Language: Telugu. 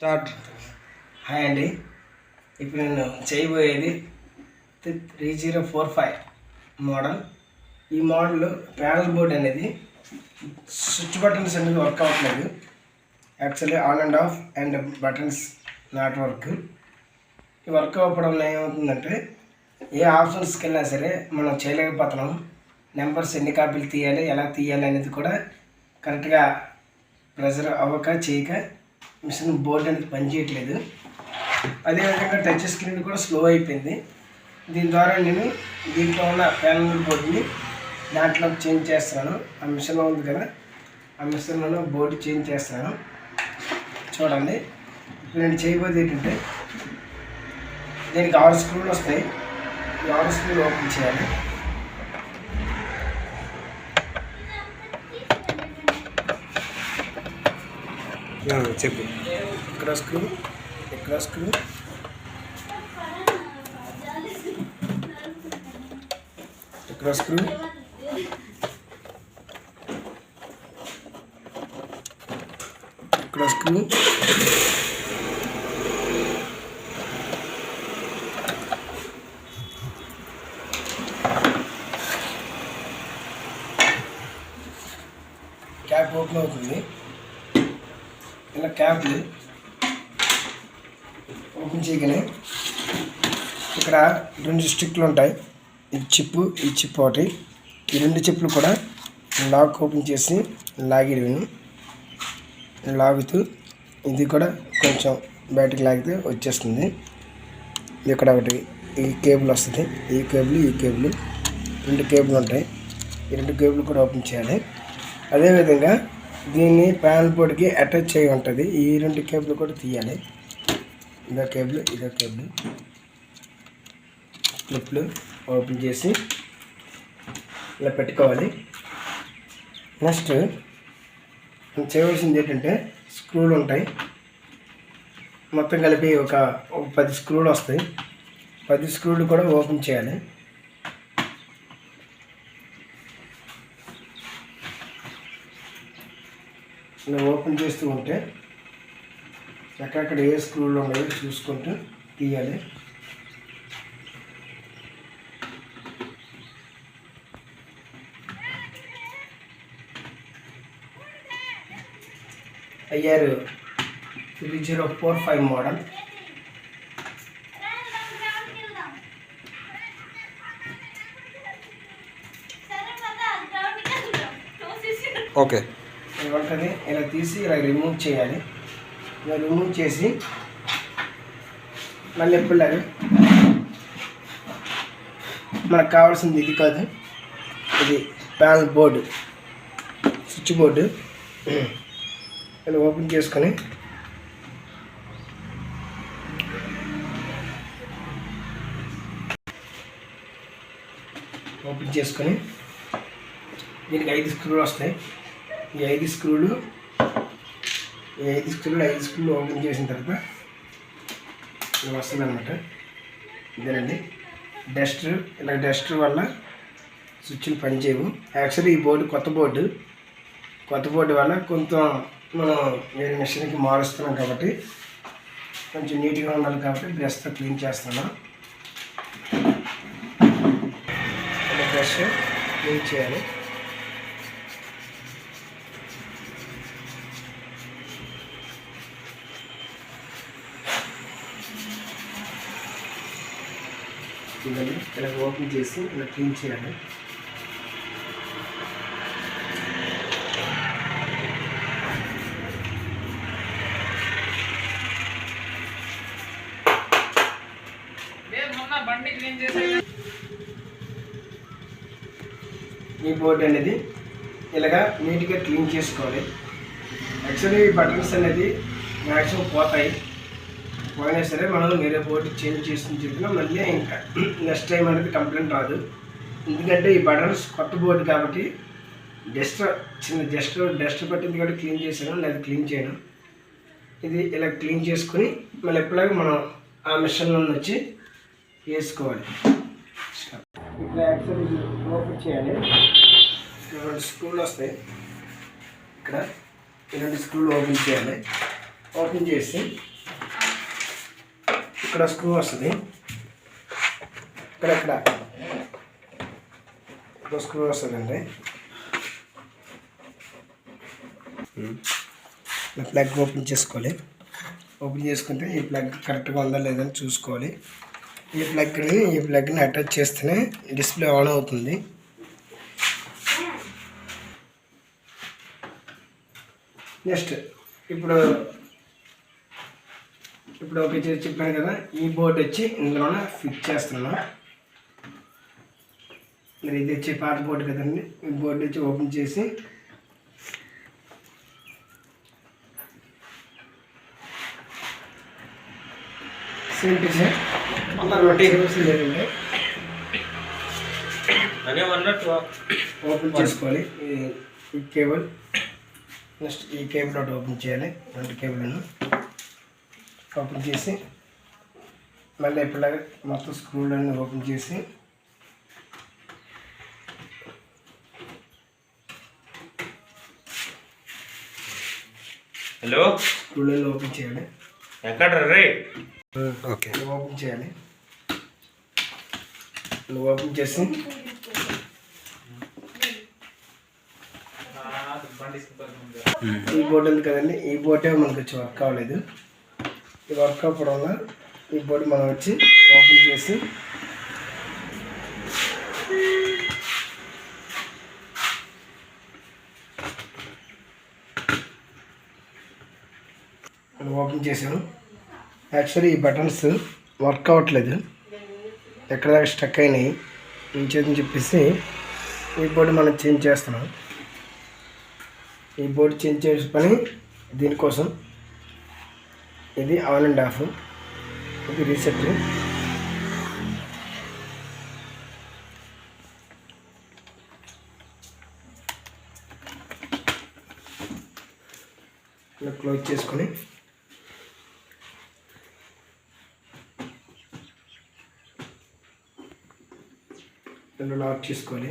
స్టార్ట్ హాయ్ అండి ఇప్పుడు నేను చేయబోయేది three zero four five model. ఈ మోడల్ ప్యానల్ బోర్డ్ అనేది స్విచ్ బటన్స్ అనేది వర్క్ అవ్వట్లేదు. Actually on and off and buttons not work. ఈ వర్క్ అవ్వడం ఏమవుతుందంటే ఏ ఆప్షన్స్కి వెళ్ళినా సరే మనం చేయలేకపోతున్నాం. నెంబర్స్ ఎన్ని కాపీలు తీయాలి ఎలా తీయాలి అనేది కూడా కరెక్ట్గా ప్రెజర్ అవ్వక చేయక మిషన్ బోర్డ్ అనేది పనిచేయట్లేదు అదేవిధంగా టచ్ స్క్రీన్ కూడా స్లో అయిపోయింది. దీని ద్వారా నేను దీంట్లో ఉన్న ప్యానల్ బోర్డుని దాంట్లో చేంజ్ చేస్తాను ఆ మిషన్లో ఉంది కదా ఆ మిషన్లో బోర్డు చేంజ్ చేస్తాను చూడండి. ఇప్పుడు నేను చేయబోయేది ఏంటంటే దీనికి ఆరు స్క్రూలు వస్తాయి. ఈ ఆరు స్క్రూలు ఓపెన్ చేయాలి. చెప్పు. ఇక్కడ స్క్రూ ఇక్కడ స్క్రూ ఇక్కడ స్క్రూ ఇక్కడ స్క్రూ క్యాప్ ఓపెన్ అవుతుంది. ఇలా క్యాప్లు ఓపెన్ చేయగానే ఇక్కడ రెండు స్టిక్లు ఉంటాయి. ఈ చిప్పు ఈ చిప్ ఒకటి. ఈ రెండు చిప్లు కూడా లాక్ ఓపెన్ చేసి లాగేయడం లాగుతూ ఇది కూడా కొంచెం బయటకు లాగితే వచ్చేస్తుంది. ఇక్కడ ఒకటి ఈ కేబుల్ వస్తుంది. ఈ కేబుల్ ఈ కేబుల్. రెండు కేబుల్ ఉంటాయి. ఈ రెండు కేబుల్ కూడా ఓపెన్ చేయాలి. అదేవిధంగా దీన్ని ప్యానల్ బోర్డ్కి అటాచ్ చేయి ఉంటుంది. ఈ రెండు కేబుల్ కూడా తీయాలి. ఇదో కేబుల్ ఇదో కేబుల్. క్లిప్లు ఓపెన్ చేసి ఇలా పెట్టుకోవాలి. నెక్స్ట్ మనం చేయవలసింది ఏంటంటే స్క్రూలు ఉంటాయి. మొత్తం కలిపి ఒక ఒక పది స్క్రూలు వస్తాయి. పది స్క్రూలు కూడా ఓపెన్ చేయాలి. ఇలా ఓపెన్ చేస్తూ ఉంటే ఎక్కడెక్కడ ఏ స్క్రూలు ఉన్నాయో చూసుకుంటూ తీయాలి. అయ్యారు. Three zero four five model. Okay. ఉంటుంది ఇలా తీసి ఇలా రిమూవ్ చేయాలి. ఇలా రిమూవ్ చేసి మళ్ళీ ఎప్పుడు మనకు కావాల్సింది ఇది కాదు. ఇది ప్యానల్ బోర్డు. Switch board. ఇలా ఓపెన్ చేసుకొని ఓపెన్ చేసుకొని దీనికి ఐదు స్క్రూలు వస్తాయి. ఈ ఐదు స్క్రూలు ఈ ఐదు స్క్రూలు ఐదు స్క్రూలు ఓపెన్ చేసిన తర్వాత ఇది వస్తుంది అనమాట ఇదేనండి. డస్టర్ ఇలా డస్టర్ వల్ల స్విచ్లు పనిచేయవు. యాక్చువల్లీ ఈ బోర్డు కొత్త బోర్డు. కొత్త బోర్డు వల్ల కొంత మనం వేరే మిషన్కి మారుస్తున్నాం కాబట్టి కొంచెం నీట్గా ఉండాలి కాబట్టి బ్రష్తో క్లీన్ చేస్తున్నాం. బ్రష్ క్లీన్ చేయాలి. ఇవన్నీ ఇలా ఓపెన్ చేసి ఇలా క్లీన్ చేయాలి. ఈ బోర్డు అనేది ఇలాగా నీట్గా క్లీన్ చేసుకోవాలి. యాక్చువల్లీ ఈ బటన్స్ అనేది మ్యాక్సిమం పోతాయి. పోయినా సరే మనం వేరే బోర్డు చేంజ్ చేసుకుని చెప్పినా మళ్ళీ ఇంకా నెక్స్ట్ టైం అనేది కంప్లైంట్ రాదు. ఎందుకంటే ఈ బటన్స్ కొత్త బోర్డు కాబట్టి డస్ట్ చిన్న డస్ట్ డస్ట్ పట్టింది కాబట్టి క్లీన్ చేశాను లేదా క్లీన్ చేయను. ఇది ఇలా క్లీన్ చేసుకుని మళ్ళీ ఎప్పుడైనా మనం ఆ మిషన్లో వచ్చి వేసుకోవాలి. ఇప్పుడు యాక్చువల్లీ ఓపెన్ చేయాలి. రెండు స్క్రూలు వస్తాయి. ఇక్కడ రెండు స్క్రూలు ఓపెన్ చేయాలి. ఓపెన్ చేసి ఇక్కడ స్క్రూ వస్తుంది. ఇక్కడ ఇక్కడ ఇక్కడ స్క్రూ వస్తుందండి. ప్లగ్ ఓపెన్ చేసుకోవాలి. ఓపెన్ చేసుకుంటే ఈ ప్లగ్ కరెక్ట్గా ఉందా లేదని చూసుకోవాలి. ఈ ప్లగ్ని ఈ ప్లగ్ని అటాచ్ చేస్తేనే డిస్ప్లే ఆన్ అవుతుంది. నెక్స్ట్ ఇప్పుడు ఇప్పుడు ఒక చే- చెప్పాను కదా ఈ బోర్డు వచ్చి ఇందులోనే ఫిట్ చేస్తున్నాను. మరి ఇది వచ్చి పాత బోర్డు కదండి ఈ బోర్డు వచ్చి ఓపెన్ చేసి అనే అన్నట్టు ఓపెన్ చేసుకోవాలి. ఈ- ఈ కేబుల్ నెక్స్ట్ ఈ కేబుల్ ఒకటి ఓపెన్ చేయాలి రెండు కేబుల్ను ఓపెన్ చేసి మళ్ళీ ఇప్పటిలాగా మొత్తం స్క్రూలన్నీ ఓపెన్ చేసి హలో? స్క్రూలన్నీ ఓపెన్ చేయాలి. ఎక్కడ రే? ఓకే. నువ్వు ఓపెన్ చేయాలి. నువ్వు ఓపెన్ చేసి ఈ బోర్డు ఉంది కదండి? ఈ బోర్డే మనకు వచ్చి వర్క్ అవ్వలేదు ఈ వర్క్ అవ్వడం వల్ల ఈ బోర్డు మనం వచ్చి ఓపెన్ చేసి ఓపెన్ చేశాను. యాక్చువల్లీ ఈ బటన్స్ వర్క్ అవ్వట్లేదు ఎక్కడ దాకా స్టక్ అయినాయి ఏం చేద్దని చెప్పేసి ఈ బోర్డు మనం చేంజ్ చేస్తున్నాం. ఈ బోర్డు చేంజ్ చేసే పని దీనికోసం. ఇది ఆన్ అండ్ ఆఫ్ ఇది రీసెట్ ఇలా క్లోజ్ చేసుకొని. రెండు లాక్ చేసుకోవాలి